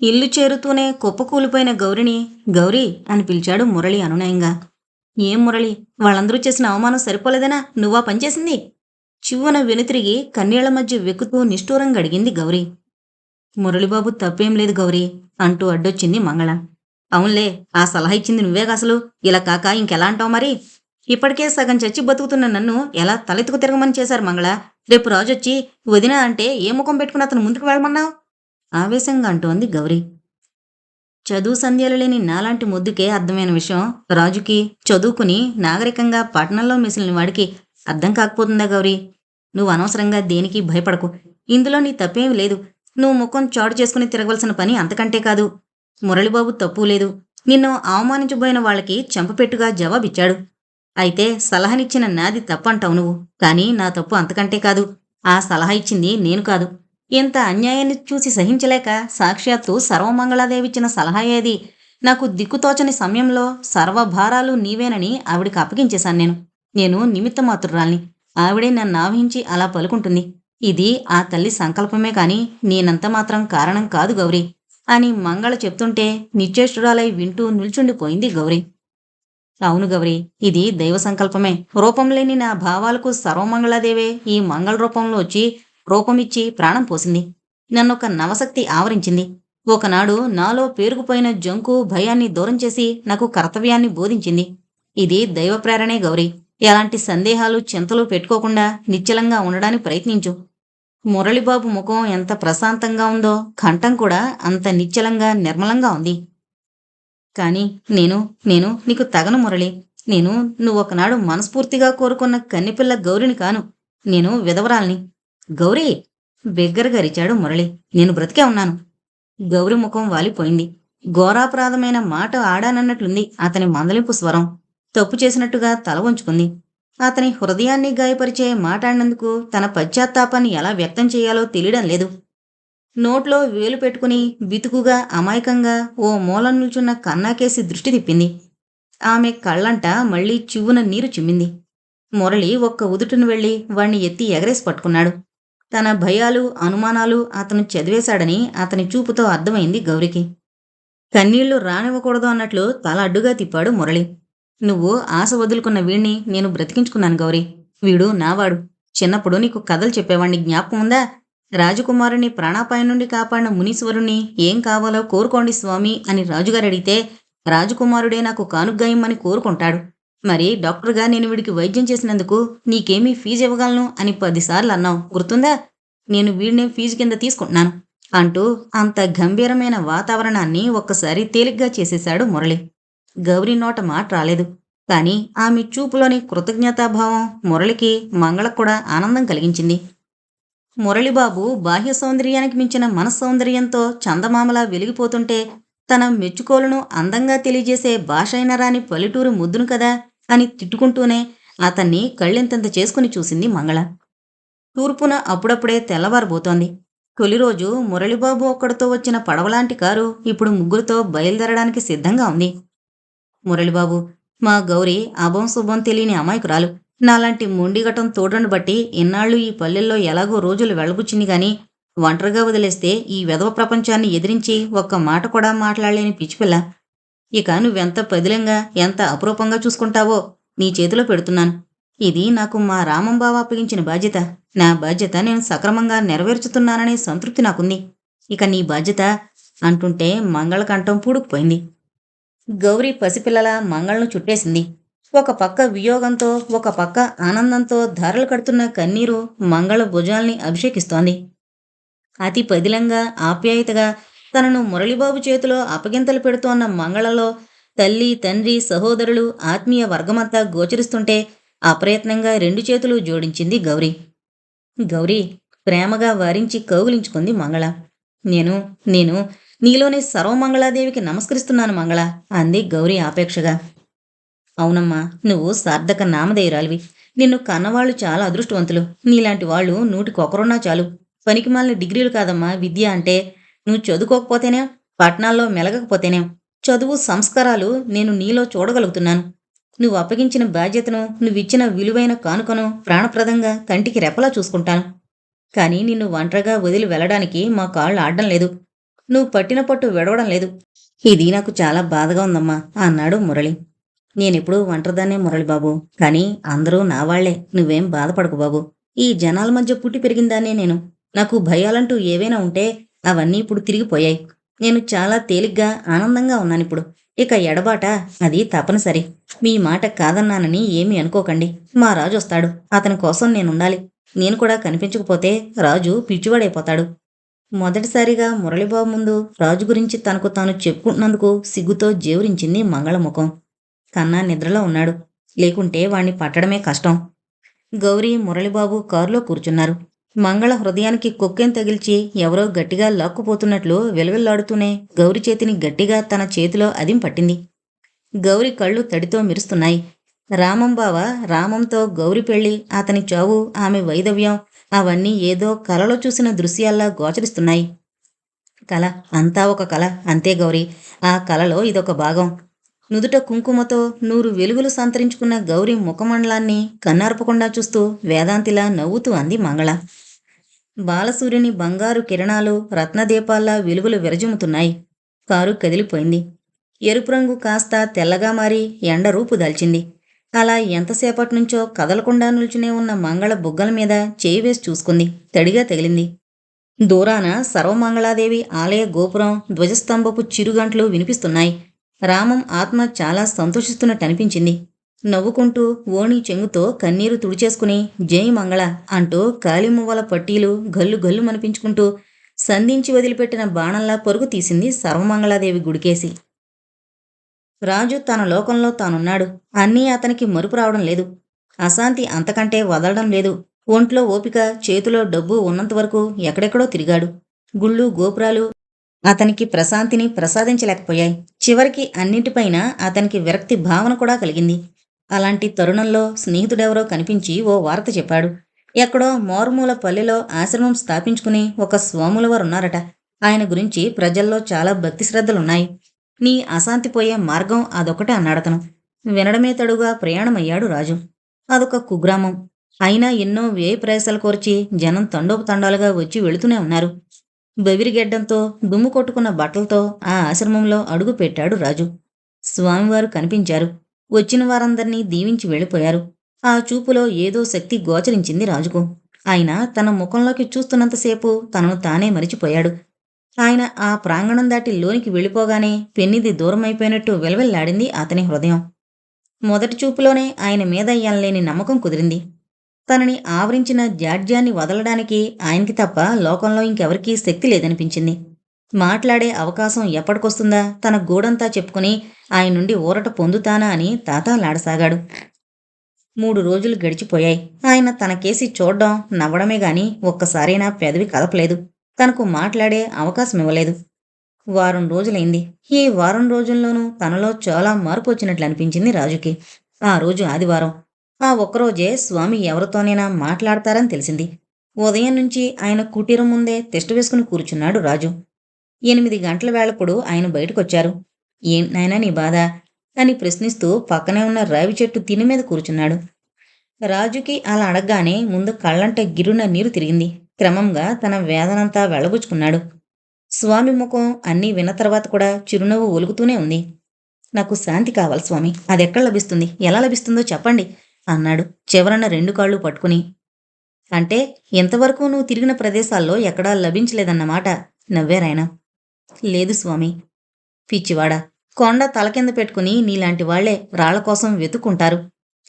ఇల్లు చేరుతూనే కుప్పకూలిపోయిన గౌరిని గౌరీ అని పిలిచాడు మురళి అనునయంగా. ఏం మురళి? వాళ్ళందరూ చేసిన అవమానం సరిపోలేదనా? నువ్వా పనిచేసింది? చివ్వన వెనుతిరిగి కన్నీళ్ళ మధ్య వెక్కుతూ నిష్ఠూరంగా అడిగింది గౌరీ. మురళిబాబు తప్పేం లేదు గౌరీ అంటూ అడ్డొచ్చింది మంగళ. అవునులే ఆ సలహా ఇచ్చింది నువ్వేగా అసలు? ఇలా కాక ఇంకెలా అంటావు మరి? ఇప్పటికే సగం చచ్చి బతుకుతున్న నన్ను ఎలా తలెత్తుకు తిరగమని చేశారు మంగళ? రేపు రాజొచ్చి వదిన అంటే ఏ ముఖం పెట్టుకుని అతను ముందుకు వెళ్ళమన్నావు? ఆవేశంగా అంటోంది గౌరీ. చదువు సంధ్యలు లేని నాలాంటి ముద్దుకే అర్థమైన విషయం. రాజుకి చదువుకుని నాగరికంగా పట్టణంలో మిసిలిన వాడికి అర్థం కాకపోతుందా గౌరీ? నువ్వు అనవసరంగా దేనికి భయపడకు. ఇందులో నీ తప్పేమీ లేదు. నువ్వు ముఖం చాటు చేసుకుని తిరగవలసిన పని అంతకంటే కాదు. మురళిబాబు తప్పు లేదు. నిన్ను అవమానించబోయిన వాళ్ళకి చెంపపెట్టుగా జవాబిచ్చాడు. అయితే సలహానిచ్చిన నాది తప్పంటావు నువ్వు. కానీ నా తప్పు అంతకంటే కాదు. ఆ సలహా ఇచ్చింది నేను కాదు. ఇంత అన్యాయాన్ని చూసి సహించలేక సాక్షాత్తు సర్వమంగళాదేవిచ్చిన సలహా ఏది నాకు దిక్కుతోచని సమయంలో సర్వభారాలు నీవేనని ఆవిడికి అప్పగించేశాను నేను. నేను నిమిత్తమాతురాల్ని ఆవిడే నన్ను ఆవహించి అలా పలుకుంటుంది. ఇది ఆ తల్లి సంకల్పమే కాని నేనంత మాత్రం కారణం కాదు గౌరీ. అని మంగళ చెప్తుంటే నిశ్చేష్టురాలై వింటూ నిల్చుండిపోయింది గౌరీ. అవును గౌరీ ఇది దైవ సంకల్పమే. రూపం లేని నా భావాలకు సర్వమంగళాదేవే ఈ మంగళ రూపంలో వచ్చి రూపమిచ్చి ప్రాణం పోసింది. నన్నొక నవశక్తి ఆవరించింది. ఒకనాడు నాలో పేరుకుపోయిన జంకు భయాన్ని దూరం చేసి నాకు కర్తవ్యాన్ని బోధించింది. ఇది దైవ ప్రేరణే గౌరీ. ఎలాంటి సందేహాలు చింతలు పెట్టుకోకుండా నిశ్చలంగా ఉండడానికి ప్రయత్నించు. మురళిబాబు ముఖం ఎంత ప్రశాంతంగా ఉందో కంఠం కూడా అంత నిశ్చలంగా నిర్మలంగా ఉంది. కానీ నేను నేను నీకు తగను మురళి. నేను నువ్వు ఒకనాడు మనస్ఫూర్తిగా కోరుకున్న కన్నెపిల్ల గౌరిని కాను. నేను విధవరాల్ని. గౌరీ బిగ్గరగా అరిచాడు మురళి. నేను బ్రతికే ఉన్నాను. గౌరి ముఖం వాలిపోయింది. ఘోరాపరాధమైన మాట ఆడానన్నట్లుంది అతని మందలింపు స్వరం. తప్పు చేసినట్టుగా తల వంచుకుంది. అతని హృదయాన్ని గాయపరిచే మాట్లాడినందుకు తన పశ్చాత్తాపాన్ని ఎలా వ్యక్తం చేయాలో తెలియడం లేదు. నోట్లో వేలు పెట్టుకుని బితుకుగా అమాయకంగా ఓ మూల నిల్చున్న కన్నాకేసి దృష్టి తిప్పింది. ఆమె కళ్ళంట మళ్ళీ చివ్వున నీరు చిమ్మింది. మురళి ఒక్క ఉదుటను వెళ్ళి వాణ్ణి ఎత్తి ఎగరేసి పట్టుకున్నాడు. తన భయాలు అనుమానాలు అతను చదివేశాడని అతని చూపుతో అర్థమైంది గౌరికి. కన్నీళ్ళు రానివ్వకూడదు అన్నట్లు తల అడ్డుగా తిప్పాడు మురళి. నువ్వు ఆశ వదులుకున్న వీణ్ణి నేను బ్రతికించుకున్నాను గౌరీ. వీడు నావాడు. చిన్నప్పుడు నీకు కథలు చెప్పేవాణ్ణి జ్ఞాపకం ఉందా? రాజకుమారుని ప్రాణాపాయం నుండి కాపాడిన మునీశ్వరుణ్ణి ఏం కావాలో కోరుకోండి స్వామి అని రాజుగారు అడిగితే రాజకుమారుడే నాకు కానుగ్గాయమని కోరుకుంటాడు. మరి డాక్టర్గా నేను వీడికి వైద్యం చేసినందుకు నీకేమీ ఫీజు ఇవ్వగలను అని పదిసార్లు అన్నావు. గుర్తుందా? నేను వీడినే ఫీజు కింద తీసుకుంటున్నాను అంటూ అంత గంభీరమైన వాతావరణాన్ని ఒక్కసారి తేలిగ్గా చేసేశాడు మురళి. గౌరీ నోట మాట రాలేదు. కానీ ఆమె చూపులోని కృతజ్ఞతాభావం మురళికి మంగళకు కూడా ఆనందం కలిగించింది. మురళిబాబు బాహ్య సౌందర్యానికి మించిన మనస్సౌందర్యంతో చందమామలా వెలిగిపోతుంటే తన మెచ్చుకోలను అందంగా తెలియజేసే భాష అయిన రాని పల్లెటూరు ముద్దును కదా అని తిట్టుకుంటూనే అతన్ని కళ్ళెంతంత చేసుకుని చూసింది మంగళ. తూర్పున అప్పుడప్పుడే తెల్లవారబోతోంది. తొలి రోజు మురళిబాబు ఒక్కడితో వచ్చిన పడవలాంటి కారు ఇప్పుడు ముగ్గురితో బయలుదేరడానికి సిద్ధంగా ఉంది. మురళిబాబు మా గౌరి అభం శుభం తెలియని అమాయకురాలు. నాలాంటి మొండిగటం తోడను బట్టి ఇన్నాళ్ళు ఈ పల్లెల్లో ఎలాగో రోజులు వెళ్ళబుచ్చింది కానీ ఒంటరిగా వదిలేస్తే ఈ వెధవ ప్రపంచాన్ని ఎదిరించి ఒక్క మాట కూడా మాట్లాడలేని పిచ్చిపిల్ల ఇక నువ్వెంత పదిలంగా ఎంత అపురూపంగా చూసుకుంటావో నీ చేతిలో పెడుతున్నాను. ఇది నాకు మా రామంబావ అప్పగించిన బాధ్యత. నా బాధ్యత నేను సక్రమంగా నెరవేర్చుతున్నాననే సంతృప్తి నాకుంది. ఇక నీ బాధ్యత అంటుంటే మంగళకంఠం పూడుకుపోయింది. గౌరీ పసిపిల్లల మంగళను చుట్టేసింది. ఒక పక్క వియోగంతో ఒక పక్క ఆనందంతో ధారలు కడుతున్న కన్నీరు మంగళ భుజాల్ని అభిషేకిస్తోంది. అతి పదిలంగా ఆప్యాయతగా తనను మురళిబాబు చేతిలో అపగింతలు పెడుతోన్న మంగళలో తల్లి తండ్రి సహోదరులు ఆత్మీయ వర్గమంతా గోచరిస్తుంటే అప్రయత్నంగా రెండు చేతులు జోడించింది గౌరీ. గౌరీ ప్రేమగా వారించి కౌగులించుకుంది మంగళ. నేను నేను నీలోని సర్వమంగళాదేవికి నమస్కరిస్తున్నాను మంగళ అంది గౌరీ ఆపేక్షగా. అవునమ్మా నువ్వు సార్థక నామధేయురాలివి. నిన్ను కన్నవాళ్ళు చాలా అదృష్టవంతులు. నీలాంటి వాళ్ళు నూటికొకరున్నా చాలు. పనికిమాలిన డిగ్రీలు కాదమ్మా విద్య అంటే. నువ్వు చదువుకోకపోతేనే పట్టణాల్లో మెలగకపోతేనే చదువు సంస్కారాలు నేను నీలో చూడగలుగుతున్నాను. నువ్వు అప్పగించిన బాధ్యతను నువ్విచ్చిన విలువైన కానుకను ప్రాణప్రదంగా కంటికి రెపలా చూసుకుంటాను. కానీ నిన్ను ఒంటరిగా వదిలి వెళ్ళడానికి మా కాళ్ళు ఆడడం లేదు. నువ్వు పట్టిన పట్టు విడవడం లేదు. ఇది నాకు చాలా బాధగా ఉందమ్మా అన్నాడు మురళి. నేనెప్పుడూ ఒంటరిదానే మురళి బాబు కానీ అందరూ నా వాళ్ళే నువ్వేం బాధపడకు బాబు. ఈ జనాల మధ్య పుట్టి పెరిగిందానే నేను. నాకు భయాలంటూ ఏవైనా ఉంటే అవన్నీ ఇప్పుడు తిరిగిపోయాయి. నేను చాలా తేలిగ్గా ఆనందంగా ఉన్నాను ఇప్పుడు. ఇక ఎడబాట అది తప్పనిసరి. మీ మాట కాదన్నానని ఏమీ అనుకోకండి. మా రాజు వస్తాడు. అతని కోసం నేనుండాలి నేను కూడా కనిపించకపోతే రాజు పిచ్చివాడైపోతాడు. మొదటిసారిగా మురళిబాబు ముందు రాజు గురించి తనకు తాను చెప్పుకుంటున్నందుకు సిగ్గుతో జేవురించింది మంగళముఖం. కన్నా నిద్రలో ఉన్నాడు. లేకుంటే వాణ్ణి పట్టడమే కష్టం. గౌరీ మురళిబాబు కారులో కూర్చున్నారు. మంగళ హృదయానికి కుక్కెం తగిల్చి ఎవరో గట్టిగా లాక్కుపోతున్నట్లు విలవిల్లాడుతూనే గౌరి చేతిని గట్టిగా తన చేతిలో అదిం పట్టింది. గౌరి కళ్ళు తడితో మెరుస్తున్నాయి. రామం బావ రామంతో గౌరి పెళ్ళి అతని చావు ఆమె వైదవ్యం అవన్నీ ఏదో కలలో చూసిన దృశ్యాల్లా గోచరిస్తున్నాయి. కళ అంతా ఒక కళ అంతే గౌరీ. ఆ కలలో ఇదొక భాగం. నుదుట కుంకుమతో నూరు వెలుగులు సంతరించుకున్న గౌరి ముఖమండలాన్ని కన్నార్పకుండా చూస్తూ వేదాంతిలా నవ్వుతూ అంది మంగళ. బాలసూర్యుని బంగారు కిరణాలు రత్నదీపాల్లా వెలుగులు విరజుముతున్నాయి. కారు కదిలిపోయింది. ఎరుపు రంగు కాస్త తెల్లగా మారి ఎండ రూపు దాల్చింది. అలా ఎంతసేపట్నుంచో కదలకుండా నిల్చునే ఉన్న మంగళ బుగ్గల మీద చేయి వేసి చూసుకుంది. తడిగా తగిలింది. దూరాన సర్వమంగళాదేవి ఆలయ గోపురం ధ్వజస్తంభపు చిరుగంటలు వినిపిస్తున్నాయి. రామం ఆత్మ చాలా సంతోషిస్తున్నట్టు అనిపించింది నవ్వుకుంటూ ఓణి చెంగుతో కన్నీరు తుడిచేసుకుని జై మంగళ అంటూ కాలిమువ్వల పట్టీలు గల్లు గల్లు మనిపించుకుంటూ సంధించి వదిలిపెట్టిన బాణంలా పరుగు తీసింది సర్వమంగళాదేవి గుడికేసి. రాజు తన లోకంలో తానున్నాడు. అన్నీ అతనికి మరుపు రావడం లేదు. అశాంతి అంతకంటే వదలడం లేదు. ఒంట్లో ఓపిక చేతిలో డబ్బు ఉన్నంత వరకు ఎక్కడెక్కడో తిరిగాడు. గుళ్ళు గోపురాలు అతనికి ప్రశాంతిని ప్రసాదించలేకపోయాయి. చివరికి అన్నింటిపైన అతనికి విరక్తి భావన కూడా కలిగింది. అలాంటి తరుణంలో స్నేహితుడెవరో కనిపించి ఓ వార్త చెప్పాడు. ఎక్కడో మోర్మూల పల్లెలో ఆశ్రమం స్థాపించుకుని ఒక స్వాములవారు ఉన్నారట ఆయన గురించి ప్రజల్లో చాలా భక్తి శ్రద్ధలున్నాయి. నీ అశాంతి పోయే మార్గం అదొకటే అన్నాడతను. వినడమే తడుగా ప్రయాణమయ్యాడు రాజు. అదొక కుగ్రామం. అయినా ఎన్నో వ్యయ ప్రయాసాలు కోర్చి జనం తండోపతండాలుగా వచ్చి వెళుతూనే ఉన్నారు. బెవిరిగెడ్డంతో దుమ్ము కొట్టుకున్న బట్టలతో ఆ ఆశ్రమంలో అడుగు పెట్టాడు రాజు. స్వామివారు కనిపించారు. వచ్చిన వారందర్నీ దీవించి వెళ్ళిపోయారు. ఆ చూపులో ఏదో శక్తి గోచరించింది రాజుకు. ఆయన తన ముఖంలోకి చూస్తున్నంతసేపు తనను తానే మరిచిపోయాడు. ఆయన ఆ ప్రాంగణం దాటి లోనికి వెళ్ళిపోగానే పెన్నిది దూరమైపోయినట్టు వెలవెల్లాడింది అతని హృదయం. మొదటి చూపులోనే ఆయన మీద ఎనలేని నమ్మకం కుదిరింది. తనని ఆవరించిన జాడ్యాన్ని వదలడానికి ఆయనకి తప్ప లోకంలో ఇంకెవరికీ శక్తి లేదనిపించింది. మాట్లాడే అవకాశం ఎప్పటికొస్తుందా? తన గూడంతా చెప్పుకుని ఆయన నుండి ఊరట పొందుతానా అని తాతాలాడసాగాడు. మూడు రోజులు గడిచిపోయాయి. ఆయన తన కేసి చూడ్డం నవ్వడమే గాని ఒక్కసారైనా పెదవి కదపలేదు. తనకు మాట్లాడే అవకాశం ఇవ్వలేదు. వారం రోజులైంది. ఈ వారం రోజుల్లోనూ తనలో చాలా మార్పు వచ్చినట్లు అనిపించింది రాజుకి. ఆ రోజు ఆదివారం. ఆ ఒక్కరోజే స్వామి ఎవరితోనైనా మాట్లాడతారని తెలిసింది. ఉదయం నుంచి ఆయన కుటీరం ముందే తిష్ట వేసుకుని కూర్చున్నాడు రాజు. ఎనిమిది గంటల వేళప్పుడు ఆయన బయటకొచ్చారు. ఏంటైనా నీ బాధ? అని ప్రశ్నిస్తూ పక్కనే ఉన్న రావి చెట్టు తిని మీద కూర్చున్నాడు. రాజుకి అలా అడగగానే ముందు కళ్ళంట గిరున నీరు తిరిగింది. క్రమంగా తన వేదనంతా వెళ్ళబుచ్చుకున్నాడు స్వామి ముఖం అన్నీ విన్న తర్వాత కూడా చిరునవ్వు ఒలుగుతూనే ఉంది. నాకు శాంతి కావాలి స్వామి. అదెక్కడ లభిస్తుంది? ఎలా లభిస్తుందో చెప్పండి అన్నాడు చివరన రెండు కాళ్ళు పట్టుకుని. అంటే ఇంతవరకు నువ్వు తిరిగిన ప్రదేశాల్లో ఎక్కడా లభించలేదన్నమాట నవ్వారాయన. లేదు స్వామి. పిచ్చివాడా కొండ తల కింద పెట్టుకుని నీలాంటి వాళ్ళే రాళ్ళ కోసం వెతుక్కుంటారు.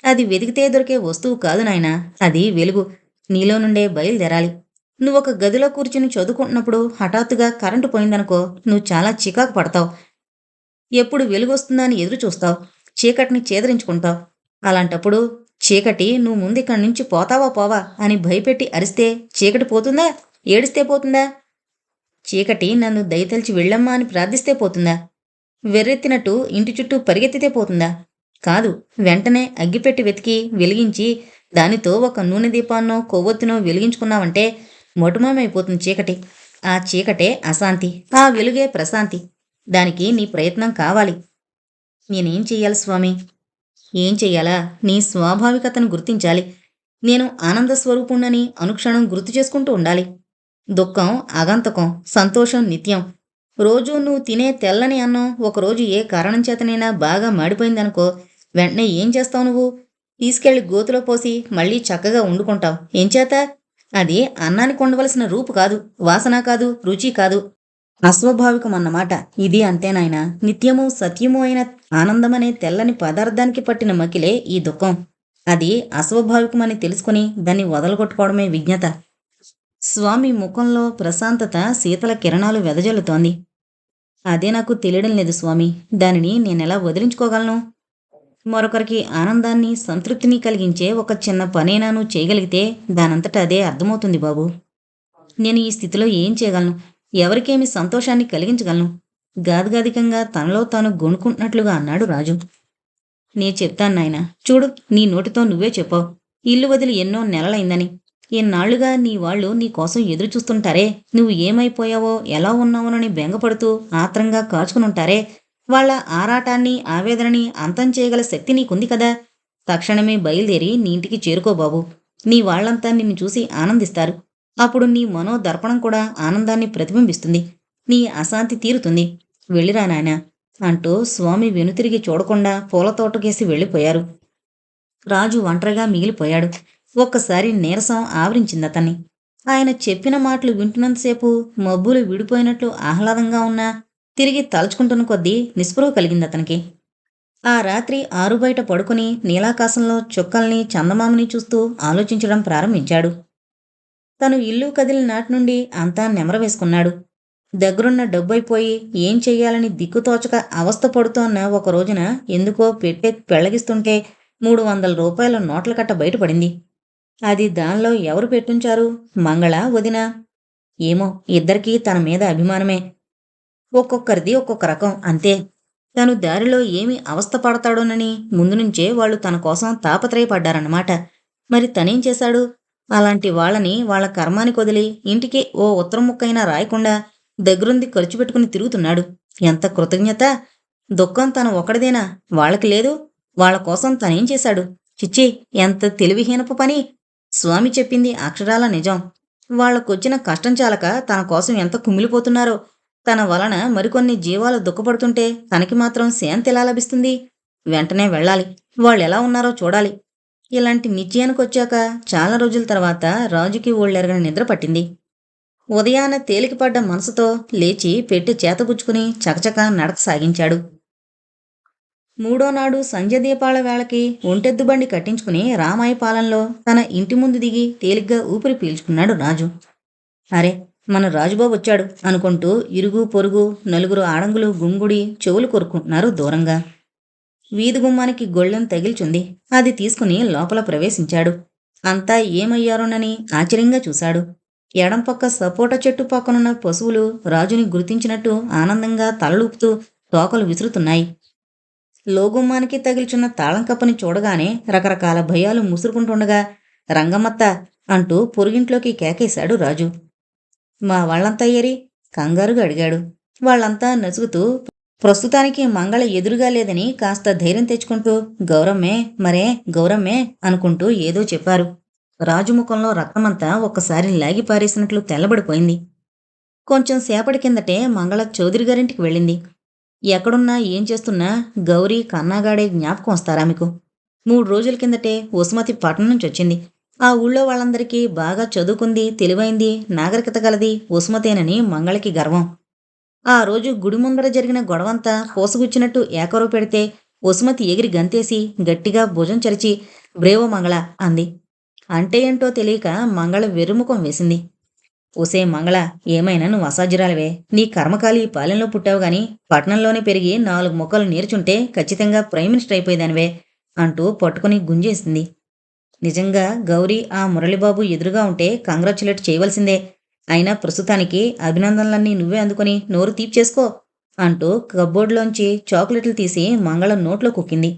అది వెతికితే దొరికే వస్తువు కాదు నాయనా అది వెలుగు. నీలో నుండే బయలుదేరాలి. నువ్వు ఒక గదిలో కూర్చుని చదువుకుంటున్నప్పుడు హఠాత్తుగా కరెంటు పోయిందనుకో నువ్వు చాలా చికాకు పడతావు. ఎప్పుడు వెలుగొస్తుందా అని ఎదురు చూస్తావు. చీకటిని చేదరించుకుంటావు. అలాంటప్పుడు చీకటి నువ్వు ముందు ఇక్కడి నుంచి పోతావా పోవా అని భయపెట్టి అరిస్తే చీకటి పోతుందా? ఏడిస్తే పోతుందా? చీకటి నన్ను దయతలిచి వెళ్ళమ్మా అని ప్రార్థిస్తే పోతుందా? వెర్రెత్తినట్టు ఇంటి చుట్టూ పరిగెత్తితే పోతుందా? కాదు వెంటనే అగ్గిపెట్టి వెతికి వెలిగించి దానితో ఒక నూనె దీపాన్నో కొవ్వొత్తినో వెలిగించుకున్నావంటే మొటుమమైపోతుంది చీకటి. ఆ చీకటే అశాంతి ఆ వెలుగే ప్రశాంతి. దానికి నీ ప్రయత్నం కావాలి. నేనేం చెయ్యాలి స్వామి? ఏం చెయ్యాలా? నీ స్వాభావికతను గుర్తించాలి. నేను ఆనంద స్వరూపుణ్ణని అనుక్షణం గుర్తు చేసుకుంటూ ఉండాలి. దుఃఖం ఆగంతకం సంతోషం నిత్యం. రోజు నువ్వు తినే తెల్లని అన్నం ఒకరోజు ఏ కారణం చేతనైనా బాగా మాడిపోయిందనుకో వెంటనే ఏం చేస్తావు నువ్వు? తీసుకెళ్ళి గోతులో పోసి మళ్ళీ చక్కగా వండుకుంటావు. ఏం చేత? అది అన్నానికి ఉండవలసిన రూపు కాదు వాసన కాదు రుచి కాదు. అస్వాభావికం అన్నమాట. ఇది అంతేనాయనా నిత్యము సత్యము అయిన ఆనందమనే తెల్లని పదార్థానికి పట్టిన మకిలే ఈ దుఃఖం. అది అస్వాభావికమని తెలుసుకుని దాన్ని వదలగొట్టుకోవడమే విజ్ఞత. స్వామి ముఖంలో ప్రశాంతత శీతల కిరణాలు వెదజల్లుతోంది. అదే నాకు తెలియడం లేదు స్వామి. దానిని నేనెలా వదిలించుకోగలను? మరొకరికి ఆనందాన్ని సంతృప్తిని కలిగించే ఒక చిన్న పనైనా నువ్వు చేయగలిగితే దానంతట అదే అర్థమవుతుంది బాబు. నేను ఈ స్థితిలో ఏం చేయగలను? ఎవరికేమి సంతోషాన్ని కలిగించగలను? గాదిగాదికంగా తనలో తాను గొణుకుంటున్నట్లుగా అన్నాడు రాజు. నే చెప్తాను నాయన. చూడు నీ నోటితో నువ్వే చెప్పావు. ఇల్లు వదిలి ఎన్నో నెలలైందని. ఎన్నాళ్ళుగా నీ వాళ్ళు నీ కోసం ఎదురు చూస్తుంటారే? నువ్వు ఏమైపోయావో ఎలా ఉన్నావోనని బెంగపడుతూ ఆత్రంగా కాచుకునుంటారే వాళ్ళ ఆరాటాన్ని ఆవేదనని అంతం చేయగల శక్తి నీకుంది కదా? తక్షణమే బయలుదేరి నీ ఇంటికి చేరుకోబాబు నీ వాళ్ళంతా నిన్ను చూసి ఆనందిస్తారు. అప్పుడు నీ మనోదర్పణం కూడా ఆనందాన్ని ప్రతిబింబిస్తుంది. నీ అశాంతి తీరుతుంది. వెళ్ళిరా నాయన అంటూ స్వామి వెనుతిరిగి చూడకుండా పూల తోటకేసి వెళ్ళిపోయారు. రాజు ఒంటరిగా మిగిలిపోయాడు. ఒక్కసారి నీరసం ఆవరించింది అతన్ని. ఆయన చెప్పిన మాటలు వింటున్నంతసేపు మబ్బులు విడిపోయినట్లు ఆహ్లాదంగా ఉన్నా తిరిగి తలుచుకుంటున్న కొద్దీ నిస్పృహ కలిగింది అతనికి. ఆ రాత్రి ఆరు బయట పడుకుని నీలాకాశంలో చుక్కల్ని చందమామని చూస్తూ ఆలోచించడం ప్రారంభించాడు. తను ఇల్లు కదిలిన నాటి నుండి అంతా నెమర వేసుకున్నాడు. దగ్గరున్న డబ్బైపోయి ఏం చెయ్యాలని దిక్కుతోచక అవస్థ పడుతోన్న ఒక రోజున ఎందుకో పెట్టే పెళ్ళగిస్తుంటే మూడు వందల రూపాయల నోట్ల కట్ట బయటపడింది. అది దానిలో ఎవరు పెట్టుంచారు? మంగళ వదిన? ఏమో ఇద్దరికీ తన మీద అభిమానమే. ఒక్కొక్కరిది ఒక్కొక్క రకం అంతే. తను దారిలో ఏమి అవస్థ పడతాడోనని ముందు నుంచే వాళ్ళు తన కోసం తాపత్రయపడ్డారన్నమాట. మరి తనేం చేశాడు? అలాంటి వాళ్ళని వాళ్ళ కర్మానికి వదిలి ఇంటికి ఓ ఉత్తరం ముక్కైనా రాయకుండా దగ్గరుంది ఖర్చు పెట్టుకుని తిరుగుతున్నాడు. ఎంత కృతజ్ఞత! దుఃఖం తను ఒక్కడిదేనా? వాళ్ళకి లేదు. వాళ్ళ కోసం తనేం చేశాడు? చిచ్చి ఎంత తెలివిహీనపు పని! స్వామి చెప్పింది అక్షరాల నిజం. వాళ్ళకొచ్చిన కష్టం చాలక తన కోసం ఎంత కుమిలిపోతున్నారో తన వలన మరికొన్ని జీవాలు దుఃఖపడుతుంటే తనకి మాత్రం శాంతి ఎలా లభిస్తుంది? వెంటనే వెళ్ళాలి. వాళ్ళు ఎలా ఉన్నారో చూడాలి. ఇలాంటి నిశ్చయానికి వచ్చాక చాలా రోజుల తర్వాత రాజుకి ఓళ్ళెరగని నిద్ర పట్టింది. ఉదయాన తేలికపడ్డ మనసుతో లేచి పెట్టి చేతపుచ్చుకుని చకచక నడక సాగించాడు. మూడో నాడు సంధ్యదీపాల వేళకి ఒంటెద్దు బండి కట్టించుకుని రామాయపాలెంలో తన ఇంటి ముందు దిగి తేలిగ్గా ఊపిరి పీల్చుకున్నాడు రాజు. అరే మన రాజుబాబు వచ్చాడు అనుకుంటూ ఇరుగు పొరుగు నలుగురు ఆడంగులు గుంగుడి చెవులు కొరుకుంటున్నారు దూరంగా. వీధి గుమ్మానికి గొళ్ళెం తగిల్చుంది. అది తీసుకుని లోపల ప్రవేశించాడు. అంతా ఏమయ్యారోనని ఆశ్చర్యంగా చూశాడు. ఎడం పక్క సపోటా చెట్టు పక్కనున్న పశువులు రాజుని గుర్తించినట్టు ఆనందంగా తలలూపుతూ తోకలు విసురుతున్నాయి. లోగుమ్మానికి తగిల్చున్న తాళం కప్పని చూడగానే రకరకాల భయాలు ముసురుకుంటుండగా రంగమత్త అంటూ పొరుగింట్లోకి కేకేశాడు రాజు. మా వాళ్ళంతా ఏరి? కంగారుగా అడిగాడు. వాళ్ళంతా నసుగుతూ ప్రస్తుతానికి మంగళ ఎదురుగా లేదని కాస్త ధైర్యం తెచ్చుకుంటూ గౌరమ్మే మరే గౌరమ్మే అనుకుంటూ ఏదో చెప్పారు. రాజు ముఖంలో రక్తమంతా ఒక్కసారి లాగి పారేసినట్లు తెల్లబడిపోయింది. కొంచెం సేపటి కిందటే మంగళ చౌదరి గారింటికి వెళ్ళింది. ఎక్కడున్నా ఏం చేస్తున్నా గౌరీ కన్నాగాడే జ్ఞాపకం వస్తారా మీకు? మూడు రోజుల కిందటే ఉసుమతి పట్టణం నుంచి వచ్చింది. ఆ ఊళ్ళో వాళ్ళందరికీ బాగా చదువుకుంది తెలివైంది నాగరికత గలది ఉస్మతేనని మంగళకి గర్వం. ఆ రోజు గుడి ముందర జరిగిన గొడవంతా కోసగుచ్చినట్టు ఏకరో పెడితే ఉసుమతి ఎగిరి గంతేసి గట్టిగా భుజం చరిచి బ్రేవో మంగళ అంది. అంటే ఏంటో తెలియక మంగళ వెర్రుముఖం వేసింది. ఓసే మంగళ ఏమైనా నువ్వు అసాధ్యురాలవే. నీ కర్మకాలి పాలెంలో పుట్టావు గాని పట్టణంలోనే పెరిగి నాలుగు మొక్కలు నేర్చుంటే ఖచ్చితంగా ప్రైమ్ మినిస్టర్ అయిపోయేదానివే అంటూ పట్టుకుని గుంజేసింది. నిజంగా గౌరీ ఆ మురళిబాబు ఎదురుగా ఉంటే కంగ్రాచులేట్ చేయవలసిందే. అయినా ప్రస్తుతానికి అభినందనలన్నీ నువ్వే అందుకొని నోరు తీప్చేసుకో అంటూ కబ్బోర్డ్లోంచి చాక్లెట్లు తీసి మంగళ నోట్లో కుక్కింది.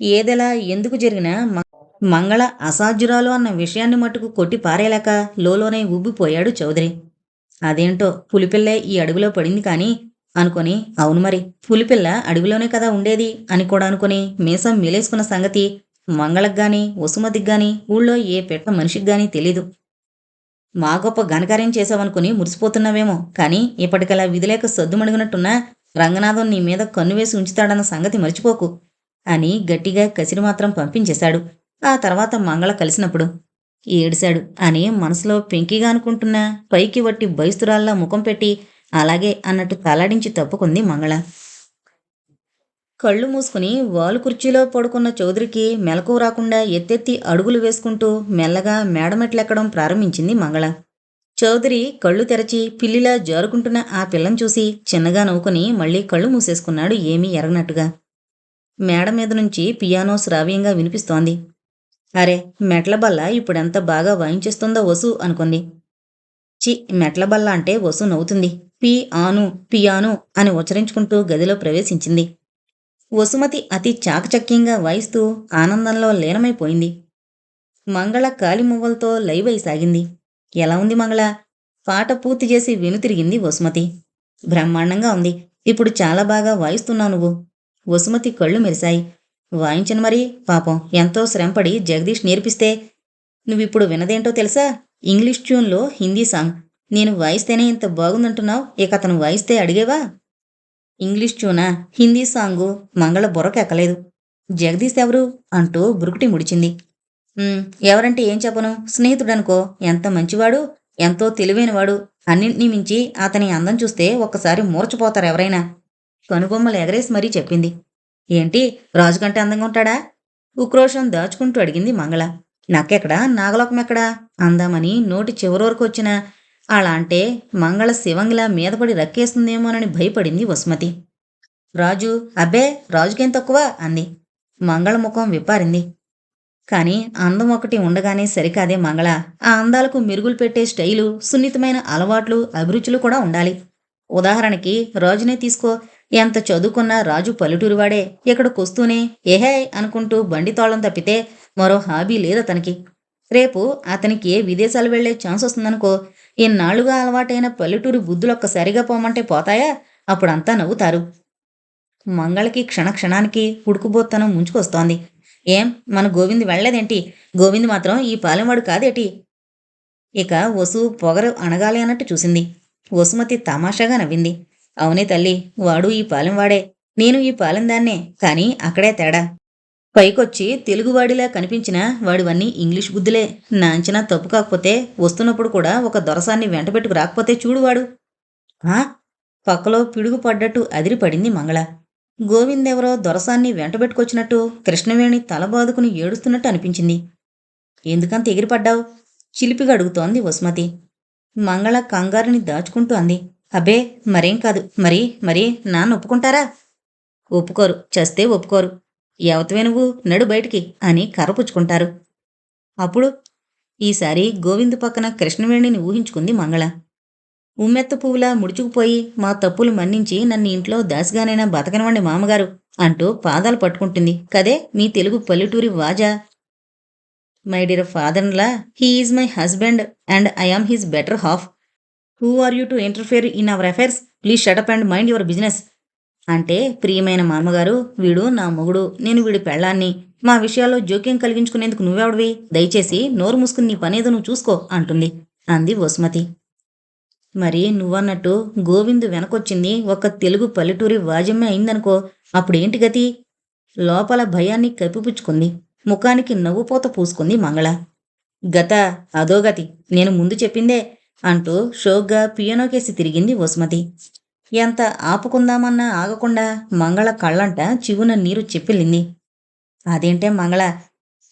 ఏదెలా ఎందుకు జరిగినా మ- మంగళ అసాధ్యురాలు అన్న విషయాన్ని మట్టుకు కొట్టి పారేలాక లోలోనే ఉబ్బిపోయాడు చౌదరి. అదేంటో పులిపిల్లే ఈ అడుగులో పడింది కానీ అనుకొని అవును మరి పులిపిల్ల అడుగులోనే కదా ఉండేది అని కూడా అనుకుని మీసం మిలేసుకున్న సంగతి మంగళకు గాని వసుమతికి గాని ఊళ్ళో ఏ పెట్ట మనిషికి గాని తెలీదు. మా గొప్ప ఘనకార్యం చేసావనుకుని మురిసిపోతున్నావేమో కానీ ఇప్పటికలా విధిలేక సద్దుమణిగినట్టున్నా రంగనాథం నీ మీద కన్ను వేసి ఉంచుతాడన్న సంగతి మర్చిపోకు అని గట్టిగా కసిరి మాత్రం పంపించేశాడు. ఆ తర్వాత మంగళ కలిసినప్పుడు ఏడిశాడు. అని మనసులో పెంకిగా అనుకుంటున్నా పైకి వట్టి బైస్తురాల్లా ముఖం పెట్టి అలాగే అన్నట్టు తలాడించి తప్పుకుంది మంగళ. కళ్ళు మూసుకుని వాలు కుర్చీలో పడుకున్న చౌదరికి మెలకు రాకుండా ఎత్తెత్తి అడుగులు వేసుకుంటూ మెల్లగా మేడమెట్లెక్కడం ప్రారంభించింది మంగళ. చౌదరి కళ్ళు తెరచి పిల్లిలా జారుకుంటున్న ఆ పిల్లని చూసి చిన్నగా నవ్వుకుని మళ్ళీ కళ్ళు మూసేసుకున్నాడు ఏమీ ఎరగనట్టుగా. మేడ మీద నుంచి పియానో శ్రావ్యంగా వినిపిస్తోంది. అరే మెట్ల బల్ల ఇప్పుడెంత బాగా వాయించేస్తుందో వసు అనుకుంది. చి మెట్ల బల్ల అంటే వసు నవ్వుతుంది. పి ఆను పియాను అని ఉచ్చరించుకుంటూ గదిలో ప్రవేశించింది. వసుమతి అతి చాకచక్యంగా వాయిస్తూ ఆనందంలో లీనమైపోయింది. మంగళ కాలిమువ్వలతో లైవ్ అయి సాగింది ఎలా ఉంది మంగళ? పాట పూర్తి చేసి వెనుతిరిగింది వసుమతి. బ్రహ్మాండంగా ఉంది. ఇప్పుడు చాలా బాగా వాయిస్తున్నావు నువ్వు. వసుమతి కళ్ళు మెరిశాయి. వాయించను మరి. పాపం ఎంతో శ్రమపడి జగదీష్ నేర్పిస్తే నువ్విప్పుడు వినదేంటో తెలుసా? ఇంగ్లీష్ ట్యూన్లో హిందీ సాంగ్. నేను వాయిస్తేనే ఇంత బాగుందంటున్నావు. ఇక అతను వాయిస్తే అడిగేవా? ఇంగ్లీష్ ట్యూనా? హిందీ సాంగు మంగళ బుర్రకెక్కలేదు జగదీష్ ఎవరు? అంటూ బురుకుటి ముడిచింది. ఎవరంటే ఏం చెప్పను? స్నేహితుడనుకో. ఎంత మంచివాడు ఎంతో తెలివైనవాడు. అన్నింటినీ మించి అతని అందం చూస్తే ఒక్కసారి మూర్చపోతారు ఎవరైనా కనుబొమ్మలు ఎగరేసి మరీ చెప్పింది. ఏంటి రాజు కంటే అందంగా ఉంటాడా? ఉక్రోషం దాచుకుంటూ అడిగింది మంగళ. నక్కెక్కడా నాగలోకం ఎక్కడా? అందామని నోటి చివరి వరకు వచ్చిన అలా అంటే మంగళ శివంగిలా మీదపడి రక్కేస్తుందేమోనని భయపడింది వసుమతి. రాజు అబ్బే రాజుకేం తక్కువ? అంది. మంగళ ముఖం విప్పారింది. కాని అందం ఒకటి ఉండగానే సరికాదే మంగళ. ఆ అందాలకు మెరుగులు పెట్టే స్టైలు సున్నితమైన అలవాట్లు అభిరుచులు కూడా ఉండాలి. ఉదాహరణకి రాజునే తీసుకో ఎంత చదువుకున్నా రాజు పల్లెటూరివాడే. ఇక్కడికొస్తూనే ఏహే అనుకుంటూ బండి తోళం తప్పితే మరో హాబీ లేదతనికి రేపు అతనికి ఏ విదేశాలు వెళ్ళే ఛాన్స్ వస్తుందనుకో ఇన్నాళ్ళుగా అలవాటైన పల్లెటూరి బుద్ధులొక్కసారిగా పోమంటే పోతాయా? అప్పుడంతా నవ్వుతారు. మంగళకి క్షణక్షణానికి ఉడుకుబోత్తనం ముంచుకొస్తోంది. ఏం? మన గోవింద్ వెళ్ళలేదేంటి? గోవింద్ మాత్రం ఈ పాలెంవాడు కాదేటి? ఇక వసు పొగరు అనగాలి అన్నట్టు చూసింది. వసుమతి తమాషాగా నవ్వింది. అవునే తల్లి వాడు ఈ పాలెంవాడే నేను ఈ పాలెం దాన్నే కానీ అక్కడే తేడా. పైకొచ్చి తెలుగువాడిలా కనిపించినా వాడివన్నీ ఇంగ్లీష్ బుద్ధులే. నా అంచనా తప్పు కాకపోతే వస్తున్నప్పుడు కూడా ఒక దొరసాన్ని వెంటబెట్టుకు రాకపోతే చూడువాడు ఆ? పక్కలో పిడుగు పడ్డట్టు అదిరిపడింది మంగళ. గోవిందెవరో దొరసాన్ని వెంటబెట్టుకొచ్చినట్టు కృష్ణవేణి తల బాదుకుని ఏడుస్తున్నట్టు అనిపించింది. ఎందుకంత ఎగిరిపడ్డావు? చిలిపిగా అడుగుతోంది వసుమతి. మంగళ కంగారుని దాచుకుంటూ అంది. అబ్బే మరేం కాదు. మరి మరి నాన్న ఒప్పుకుంటారా? ఒప్పుకోరు. చస్తే ఒప్పుకోరు. ఎవతవే నువ్వు నడు బయటికి అని కర్రపుచ్చుకుంటారు. అప్పుడు ఈసారి గోవిందు పక్కన కృష్ణవేణిని ఊహించుకుంది మంగళ. ఉమ్మెత్త పువ్వులా ముడుచుకుపోయి మా తప్పులు మన్నించి నన్ను ఇంట్లో దాసిగానైనా బతకనివ్వండి మామగారు అంటూ పాదాలు పట్టుకుంటుంది. కదే మీ తెలుగు పల్లెటూరి వాజా? My dear ఫాదర్లా he is my husband and I am his better half who are you to interfere in our affairs please shut up and mind your business అంటే ప్రియమైన మామగారు వీడు నా మొగుడు నేను వీడి పెళ్ళాన్ని. మా విషయాల్లో జోక్యం కలిగించుకునేందుకు నువ్వెవడివి? దయచేసి నోరు మూసుకుని నీ పనేదో నువ్వు చూసుకో అంటుంది. అంది వసుమతి మరి నువ్వన్నట్టు గోవిందు వెనకొచ్చింది ఒక తెలుగు పల్లెటూరి వాజమ్మే అయిందనుకో అప్పుడేంటి గతి? లోపల భయాన్ని కప్పిపుచ్చుకుంది. ముఖానికి నవ్వుపోత పూసుకుంది మంగళ. గత అదో గతి నేను ముందు చెప్పిందే అంటూ షోగ్గా పియనోకేసి తిరిగింది వసుమతి ఎంత ఆపుకుందామన్నా ఆగకుండా మంగళ కళ్ళంట చివున నీరు చెప్పిల్లింది. అదేంటే మంగళ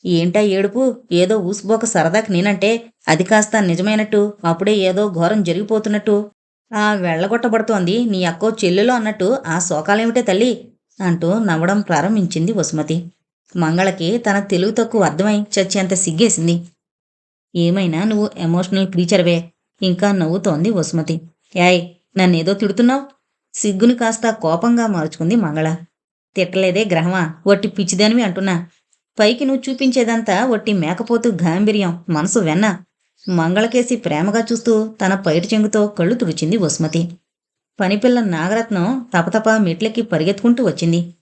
ఏంటా ఏడుపు? ఏదో ఊసిపోక సరదాకి నేనంటే అది కాస్త నిజమైనట్టు అప్పుడే ఏదో ఘోరం జరిగిపోతున్నట్టు. ఆ వెళ్ళగొట్టబడుతోంది నీ అక్కో చెల్లెలో అన్నట్టు ఆ శోకాలేమిటే తల్లి? అంటూ నవ్వడం ప్రారంభించింది వసుమతి మంగళకి తన తెలుగు తక్కువ అర్థమై చచ్చేంత సిగ్గేసింది. ఏమైనా నువ్వు ఎమోషనల్ క్రీచర్వే ఇంకా నవ్వుతోంది వసుమతి. యాయ్ నన్నేదో తిడుతున్నావు? సిగ్గుని కాస్త కోపంగా మార్చుకుంది మంగళ. తిట్టలేదే గ్రహమా? వట్టి పిచ్చిదానివి అంటున్నా. పైకి నువ్వు చూపించేదంతా వట్టి మేకపోతు గాంభీర్యం మనసు వెన్న. మంగళకేసి ప్రేమగా చూస్తూ తన పైటి చెంగుతో కళ్ళు తుడిచింది వసుమతి. పనిపిల్ల నాగరత్నం తపతప మెట్లెక్కి పరిగెత్తుకుంటూ వచ్చింది.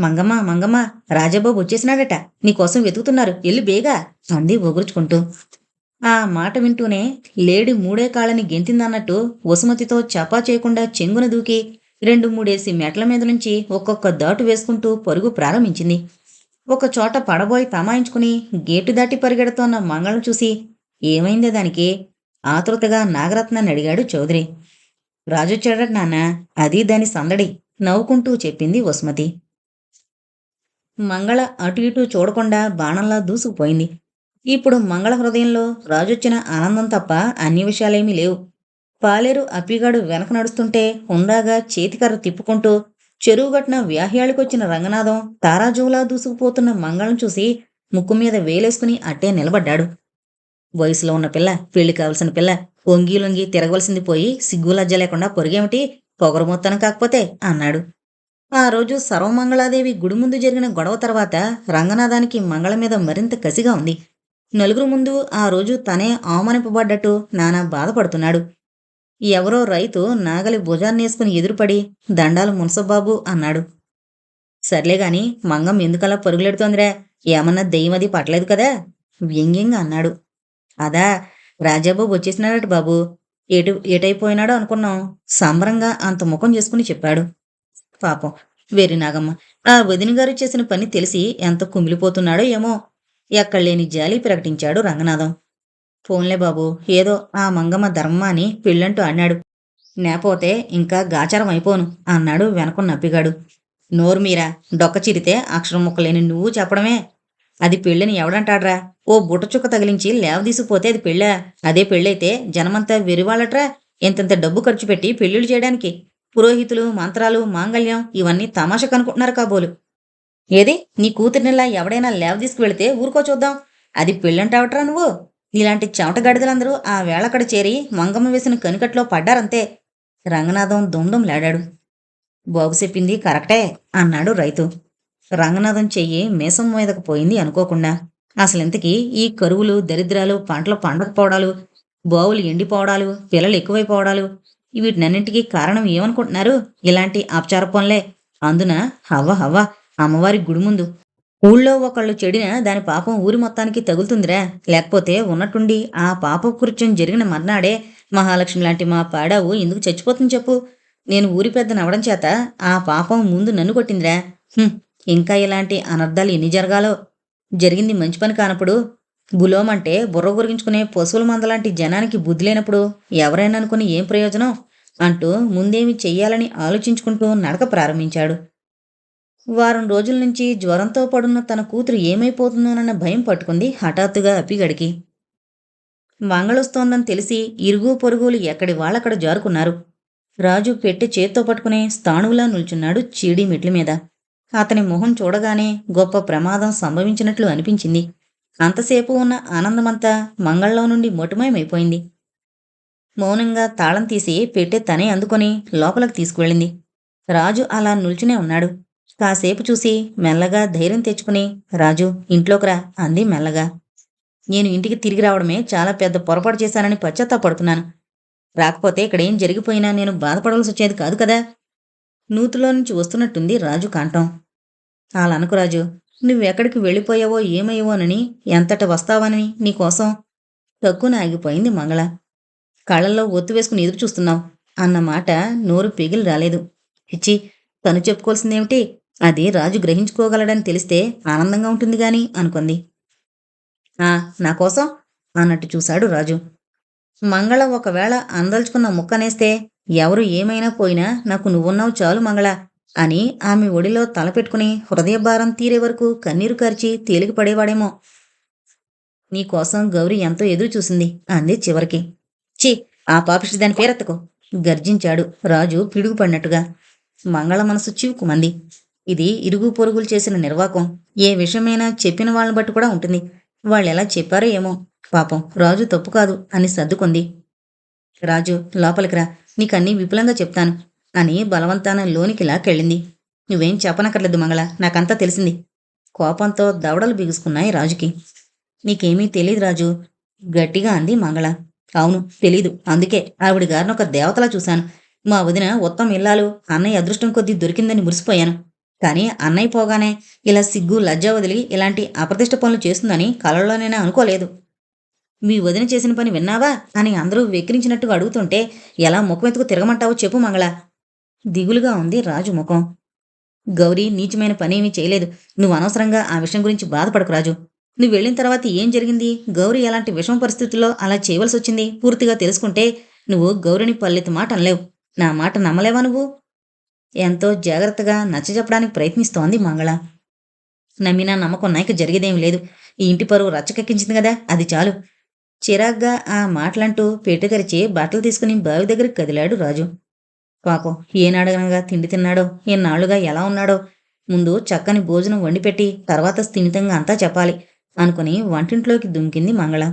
మంగమ్మ మంగమ్మ రాజబాబు వచ్చేసినాడట. నీకోసం వెతుకుతున్నారు. ఎల్లు బేగా అంది ఒగురుచుకుంటూ. ఆ మాట వింటూనే లేడి మూడే కాళ్ళని గెంతిందన్నట్టు వసుమతితో చపా చేయకుండా చెంగున దూకి రెండు మూడేసి మెట్ల మీద నుంచి ఒక్కొక్క దాటు వేసుకుంటూ పరుగు ప్రారంభించింది. ఒక చోట పడబోయి తమాయించుకుని గేటు దాటి పరిగెడుతోన్న మంగళం చూసి ఏమైందే దానికి? ఆతృతగా నాగరత్నాన్ని అడిగాడు చౌదరి. రాజొచ్చాడట నాన్న అది దాని సందడి నవ్వుకుంటూ చెప్పింది వసుమతి. మంగళ అటు ఇటు చూడకుండా బాణంలా దూసుకుపోయింది. ఇప్పుడు మంగళ హృదయంలో రాజొచ్చిన ఆనందం తప్ప అన్ని విషయాలేమీ లేవు. పాలేరు అప్పిగాడు వెనక నడుస్తుంటే హుందాగా చేతికర్ర తిప్పుకుంటూ చెరువుగట్న వ్యాహ్యాళికొచ్చిన రంగనాథం తారాజువులా దూసుకుపోతున్న మంగళం చూసి ముక్కు మీద వేలేసుకుని అట్టే నిలబడ్డాడు. వయసులో ఉన్న పిల్ల పెళ్ళి కావలసిన పిల్ల వంగి లొంగి తిరగవలసింది పోయి సిగ్గులజ్జ లేకుండా పొరిగేమిటి పొగరు కాకపోతే అన్నాడు. ఆ రోజు సర్వమంగళాదేవి గుడి ముందు జరిగిన గొడవ తర్వాత రంగనాథానికి మంగళ మీద మరింత కసిగా ఉంది. నలుగురు ముందు ఆ రోజు తనే అవమానింపబడ్డట్టు నానా బాధపడుతున్నాడు. ఎవరో రైతు నాగలి భుజాన్నేసుకుని ఎదురుపడి దండాలు మున్సబాబు అన్నాడు. సర్లేగాని మంగం ఎందుకలా పరుగులెడుతోందిరా? ఏమన్నా దెయ్యమది పట్టలేదు కదా? వ్యంగ్యంగా అన్నాడు. అదా రాజాబాబు వచ్చేసినాడట బాబు. ఎటు ఎటైపోయినాడో అనుకున్నాం. సంబరంగా అంత ముఖం చేసుకుని చెప్పాడు. పాపం వెర్రి నాగమ్మ ఆ వదిన గారు చేసిన పని తెలిసి ఎంత కుమిలిపోతున్నాడో ఏమో. ఎక్కడలేని జాలి ప్రకటించాడు రంగనాథం. పోన్లే బాబు ఏదో ఆ మంగమ్మ ధర్మ అని పెళ్ళంటూ అన్నాడు. నేపోతే ఇంకా గాచారం అయిపోను అన్నాడు వెనకున్న నప్పిగాడు నోరు మీరా డొక్క చిరితే అక్షరం ముక్కలేని నువ్వు చెప్పడమే. అది పెళ్ళని ఎవడంటాడ్రా? ఓ బుట్టచుక్క తగిలించి లేవదీసిపోతే అది పెళ్ళా? అదే పెళ్ళైతే జనమంతా వెరివాళ్ళట్రా? ఇంతంత డబ్బు ఖర్చు పెట్టి పెళ్ళిళ్ళు చేయడానికి. పురోహితులు మంత్రాలు మాంగళ్యం ఇవన్నీ తమాషకు అనుకుంటున్నారు కాబోలు. ఏది? నీ కూతురినిలా ఎవడైనా లేవ వెళితే ఊరుకో చూద్దాం. అది పెళ్ళంటావట్రా నువ్వు? ఇలాంటి చెమట గడిదలందరూ ఆ వేళక్కడ చేరి మంగమ్మ వేసిన కనికట్లో పడ్డారంతే. రంగనాథం దుండం లాడాడు. బాబు చెప్పింది కరెక్టే అన్నాడు రైతు. రంగనాథం చెయ్యి మీసం మీదకు పోయింది అనుకోకుండా. అసలింతకీ ఈ కరువులు దరిద్రాలు పంటలు పండకపోవడాలు బావులు ఎండిపోవడాలు పిల్లలు ఎక్కువైపోవడాలు వీటినన్నింటికీ కారణం ఏమనుకుంటున్నారు? ఇలాంటి అపచార పనులే. అందున హవ్వ హవ్వ. అమ్మవారి గుడి ముందు. ఊళ్ళో ఒకళ్ళు చెడిన దాని పాపం ఊరి మొత్తానికి తగులుతుందిరా. లేకపోతే ఉన్నట్టుండి ఆ పాప కృత్యం జరిగిన మర్నాడే మహాలక్ష్మి లాంటి మా పాడావు ఎందుకు చచ్చిపోతుంది చెప్పు. నేను ఊరి పెద్ద నవ్వడం చేత ఆ పాపం ముందు నన్ను కొట్టిందిరా. ఇంకా ఇలాంటి అనర్థాలు ఎన్ని జరగాలో? జరిగింది మంచి పని కానప్పుడు. బులోమంటే బుర్ర గురించుకునే పశువుల మందలాంటి జనానికి బుద్ధి లేనప్పుడు ఎవరైనా అనుకుని ఏం ప్రయోజనం? అంటూ ముందేమి చెయ్యాలని ఆలోచించుకుంటూ నడక ప్రారంభించాడు. వారం రోజుల నుంచి జ్వరంతో పడున్న తన కూతురు ఏమైపోతుందోనన్న భయం పట్టుకుంది హఠాత్తుగా అప్పిగడికి. మంగళొస్తోందని తెలిసి ఇరుగు పొరుగులు ఎక్కడి వాళ్ళక్కడ జారుకున్నారు. రాజు పెట్టి చేత్తో పట్టుకుని స్థాణువులా నిల్చున్నాడు చీడి మెట్ల మీద. అతని మొహం చూడగానే గొప్ప ప్రమాదం సంభవించినట్లు అనిపించింది. అంతసేపు ఉన్న ఆనందమంతా మంగళలో నుండి మొటిమయమైపోయింది. మౌనంగా తాళం తీసి పెట్టె తనే అందుకొని లోపలికి తీసుకువెళ్ళింది. రాజు అలా నిల్చునే ఉన్నాడు. కాసేపు చూసి మెల్లగా ధైర్యం తెచ్చుకుని రాజు ఇంట్లోకి రా అంది మెల్లగా. నేను ఇంటికి తిరిగి రావడమే చాలా పెద్ద పొరపాటు చేశానని పశ్చాత్తాపడుతున్నాను. రాకపోతే ఇక్కడ ఏం జరిగిపోయినా నేను బాధపడవలసి వచ్చేది కాదు కదా. నూతులో నుంచి వస్తున్నట్టుంది రాజు కాంటం అలా అనుకు రాజు. నువ్వెక్కడికి వెళ్ళిపోయావో ఏమయ్యావోనని ఎంతట వస్తావని నీకోసం తక్కువ ఆగిపోయింది మంగళ. కళ్ళల్లో ఒత్తు వేసుకుని ఎదురు చూస్తున్నావు అన్న మాట నోరు పిగిలి రాలేదు. ఇచ్చి తను చెప్పుకోవాల్సిందేమిటి? అది రాజు గ్రహించుకోగలడని తెలిస్తే ఆనందంగా ఉంటుంది గాని అనుకుంది. ఆ నా కోసం? అన్నట్టు చూశాడు రాజు. మంగళ ఒకవేళ అందల్చుకున్న ముక్కనేస్తే ఎవరు ఏమైనా పోయినా నాకు నువ్వున్నావు చాలు మంగళ అని ఆమె ఒడిలో తలపెట్టుకుని హృదయభారం తీరే వరకు కన్నీరు కార్చి తేలిక పడేవాడేమో. నీకోసం గౌరి ఎంతో ఎదురు చూసింది అంది చివరికి. చి ఆ పాపిష్టి దాని పేరెత్తకు గర్జించాడు రాజు పిడుగుపడినట్టుగా మంగళ మనసు చివుకుమంది ఇది ఇరుగు పొరుగులు చేసిన నిర్వాకం. ఏ విషయమైనా చెప్పిన వాళ్ళని బట్టి కూడా ఉంటుంది. వాళ్ళు ఎలా చెప్పారో ఏమో. పాపం రాజు తప్పు కాదు అని సర్దుకుంది. రాజు లోపలికి రా. నీకన్నీ విపులంగా చెప్తాను అని బలవంతాన లోనికి లాక్కెళ్ళింది. నువ్వేం చెప్పనక్కర్లేదు మంగళ. నాకంతా తెలిసింది. కోపంతో దవడలు బిగుసుకున్నాయి రాజుకి. నీకేమీ తెలియదు రాజు. గట్టిగా అంది మంగళ. అవును తెలీదు. అందుకే ఆవిడ గారిని ఒక దేవతలా చూశాను. మా వదిన ఉత్తమ ఇల్లాలు అన్నయ్య అదృష్టం కొద్దీ దొరికిందని మురిసిపోయాను. కానీ అన్నయ్య పోగానే ఇలా సిగ్గు లజ్జ వదిలి ఇలాంటి అప్రతిష్ట పనులు చేస్తుందని కలలోనైనా అనుకోలేదు. మీ వదిన చేసిన పని విన్నావా? అని అందరూ వెక్కిరించినట్టుగా అడుగుతుంటే ఎలా ముఖమెత్తుకు తిరగమంటావో చెప్పు మంగళ. దిగులుగా ఉంది రాజు ముఖం. గౌరీ నీచమైన పనేమీ చేయలేదు. నువ్వు అనవసరంగా ఆ విషయం గురించి బాధపడకు రాజు. నువ్వు వెళ్ళిన తర్వాత ఏం జరిగింది? గౌరీ ఎలాంటి విషమ పరిస్థితుల్లో అలా చేయవలసి వచ్చింది పూర్తిగా తెలుసుకుంటే నువ్వు గౌరిని పల్లెత్తు మాట అనలేవు. నా మాట నమ్మలేవా నువ్వు? ఎంతో జాగ్రత్తగా నచ్చజెప్పడానికి ప్రయత్నిస్తోంది మంగళ. నమ్మినా నమ్మకం నాయక జరిగేదేం లేదు. ఈ ఇంటి పరువు రచ్చకెక్కించింది కదా అది చాలు. చిరాగ్గా ఆ మాటలంటూ పెట్టె తెరిచి బట్టలు తీసుకుని బావి దగ్గరికి కదిలాడు రాజు. పాపం ఏనాడగనగా తిండి తిన్నాడో ఎన్నాళ్ళుగా ఎలా ఉన్నాడో. ముందు చక్కని భోజనం వండిపెట్టి తర్వాత స్థిమితంగా అంతా చెప్పాలి అనుకుని వంటింట్లోకి దుమికింది మంగళ.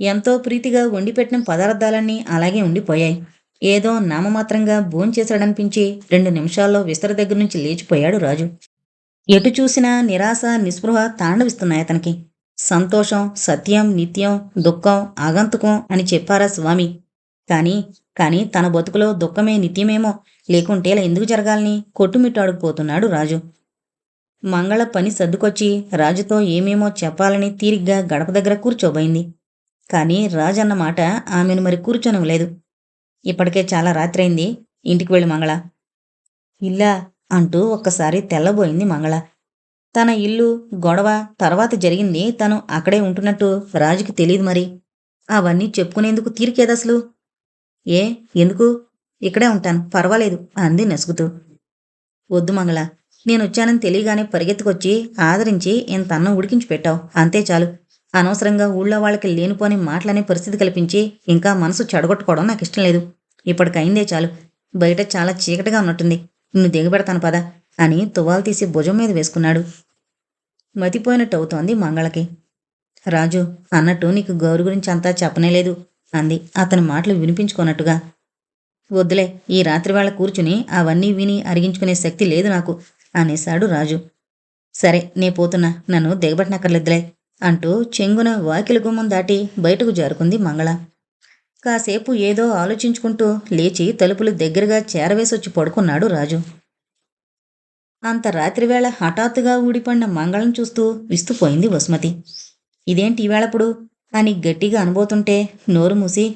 ఎంతో ప్రీతిగా వండిపెట్టిన పదార్థాలన్నీ అలాగే ఉండిపోయాయి. ఏదో నామమాత్రంగా భోంచేశాడనిపించి రెండు నిమిషాల్లో విస్తర దగ్గర నుంచి లేచిపోయాడు రాజు. ఎటు చూసినా నిరాశ నిస్పృహ తాండవిస్తున్నాయి అతనికి. సంతోషం సత్యం నిత్యం దుఃఖం ఆగంతుకం అని చెప్పారా స్వామి? కానీ కానీ తన బతుకులో దుఃఖమే నిత్యమేమో లేకుంటే ఇలా ఎందుకు జరగాలని కొట్టుమిట్టాడుకుపోతున్నాడు రాజు. మంగళ పని సర్దుకొచ్చి రాజుతో ఏమేమో చెప్పాలని తీరిగ్గా గడప దగ్గర కూర్చోబోయింది. కానీ రాజన్న మాట ఆమెను మరి కూర్చొనవలేదు ఇప్పటికే చాలా రాత్రైంది. ఇంటికి వెళ్ళి మంగళ. ఇల్లా అంటూ ఒక్కసారి తెల్లబోయింది మంగళ. తన ఇల్లు గొడవ తర్వాత జరిగింది. తను అక్కడే ఉంటున్నట్టు రాజుకి తెలియదు మరి. అవన్నీ చెప్పుకునేందుకు తీరికేది అసలు? ఏ ఎందుకు? ఇక్కడే ఉంటాను పర్వాలేదు అంది నసుగుతూ. వద్దు మంగళ నేనొచ్చానని తెలియగానే పరిగెత్తుకొచ్చి ఆదరించి ఇంత అన్నం ఉడికించి పెట్టావు. అంతే చాలు. అనవసరంగా ఊళ్ళో వాళ్ళకి లేనిపోని మాటలనే పరిస్థితి కల్పించి ఇంకా మనసు చెడగొట్టుకోవడం నాకు ఇష్టం లేదు. ఇప్పటికైందే చాలు. బయట చాలా చీకటిగా ఉన్నట్టుంది. నిన్ను దిగబెడతాను పద అని తువాలు తీసి భుజం మీద వేసుకున్నాడు. మతిపోయినట్టు అవుతోంది మంగళకి. రాజు అన్నట్టు నీకు గౌరు గురించి అంతా చెప్పనేలేదు అంది. అతని మాటలు వినిపించుకున్నట్టుగా వద్దులే ఈ రాత్రి వేళ కూర్చుని అవన్నీ విని అరిగించుకునే శక్తి లేదు నాకు అనేశాడు రాజు. సరే నే పోతున్నా. నన్ను దిగబెట్టనక్కర్లేదులే. అంటూ చెంగున వాకిలి గుమ్మం దాటి బయటకు జారుకుంది మంగళ. కాసేపు ఏదో ఆలోచించుకుంటూ లేచి తలుపులు దగ్గరగా చేరవేసొచ్చి పడుకున్నాడు రాజు. అంత రాత్రివేళ హఠాత్తుగా ఊడిపడిన మంగళం చూస్తూ విస్తుపోయింది వసుమతి. ఇదేంటి ఈవేళప్పుడు? అని గట్టిగా అనబోతుంటే నోరు మూసి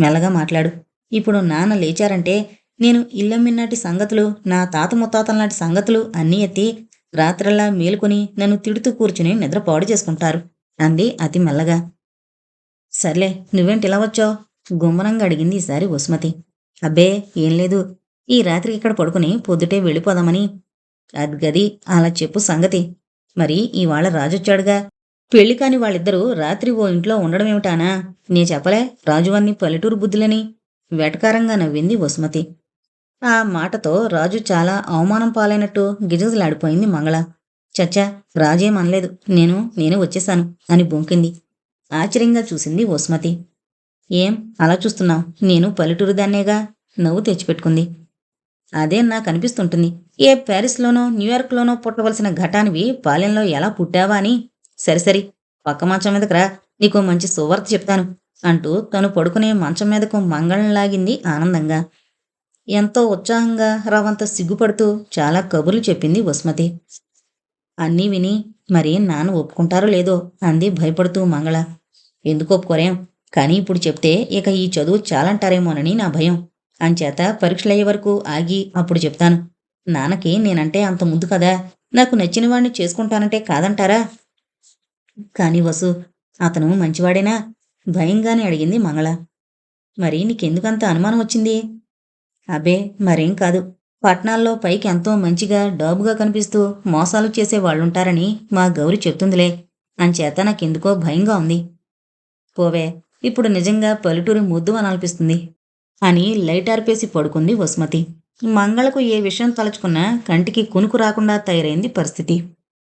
మెల్లగా మాట్లాడు. ఇప్పుడు నాన్న లేచారంటే నేను ఇల్లమ్మినాటి సంగతులు నా తాత ముత్తాతల నాటి సంగతులు అన్నీ ఎత్తి రాత్రల్లా మేలుకొని నన్ను తిడుతూ కూర్చుని నిద్ర పాడు చేసుకుంటారు. అంది అతి మెల్లగా. సర్లే నువ్వేంటి ఇలా వచ్చావు? గుమ్మనంగా అడిగింది ఈసారి వసుమతి. అబ్బే ఏం లేదు. ఈ రాత్రికి ఇక్కడ పడుకుని పొద్దుటే వెళ్ళిపోదామని. అది గది అలా చెప్పు సంగతి. మరి ఇవాళ రాజొచ్చాడుగా. పెళ్ళి కాని వాళ్ళిద్దరూ రాత్రి ఓ ఇంట్లో ఉండడమేమిటానా? నే చెప్పలే రాజువన్నీ పల్లెటూరు బుద్ధులని. వెటకారంగా నవ్వింది వసుమతి. ఆ మాటతో రాజు చాలా అవమానం పాలైనట్టు గిజగిజలాడిపోయింది మంగళ. చచ్చా రాజేం అనలేదు. నేను నేనే వచ్చేశాను అని బొంకింది. ఆశ్చర్యంగా చూసింది వసుమతి ఏం? అలా చూస్తున్నావు? నేను పల్లెటూరు దాన్నేగా? నవ్వు తెచ్చిపెట్టుకుంది. అదే నాకు అనిపిస్తుంటుంది ఏ ప్యారిస్లోనో న్యూయార్క్లోనో పుట్టవలసిన ఘటానివి పాలెంలో ఎలా పుట్టావా అని? సరిసరి పక్క మంచం మీదకి రా. నీకు మంచి సువార్త చెప్తాను అంటూ తను పడుకునే మంచం మీదకు మంగళం లాగింది ఆనందంగా. ఎంతో ఉత్సాహంగా రవంత సిగ్గుపడుతూ చాలా కబుర్లు చెప్పింది వసుమతి. అన్నీ విని మరి నాన్న ఒప్పుకుంటారో లేదో అంది భయపడుతూ మంగళ. ఎందుకు ఒప్పుకోరేం? కానీ ఇప్పుడు చెప్తే ఇక ఈ చదువు చాలంటారేమోనని నా భయం. అంచేత పరీక్షలయ్యే వరకు ఆగి అప్పుడు చెప్తాను. నాన్నకి నేనంటే అంత ముందు కదా? నాకు నచ్చిన వాడిని చేసుకుంటానంటే కాదంటారా? కాని వసు అతను మంచివాడేనా? భయంగానే అడిగింది మంగళ. మరి నీకెందుకంత అనుమానం వచ్చింది? అబే మరేం కాదు. పట్నాల్లో పైకి ఎంతో మంచిగా డాబుగా కనిపిస్తూ మోసాలు చేసే వాళ్ళుంటారని మా గౌరి చెప్తుందిలే. అంచేత నాకెందుకో భయంగా ఉంది. పోవే ఇప్పుడు నిజంగా పల్లెటూరి ముద్దు అనిపిస్తుంది అని లైట్ ఆర్పేసి పడుకుంది వసుమతి. మంగళకు ఏ విషయం తలుచుకున్నా కంటికి కునుకు రాకుండా తయారైంది పరిస్థితి.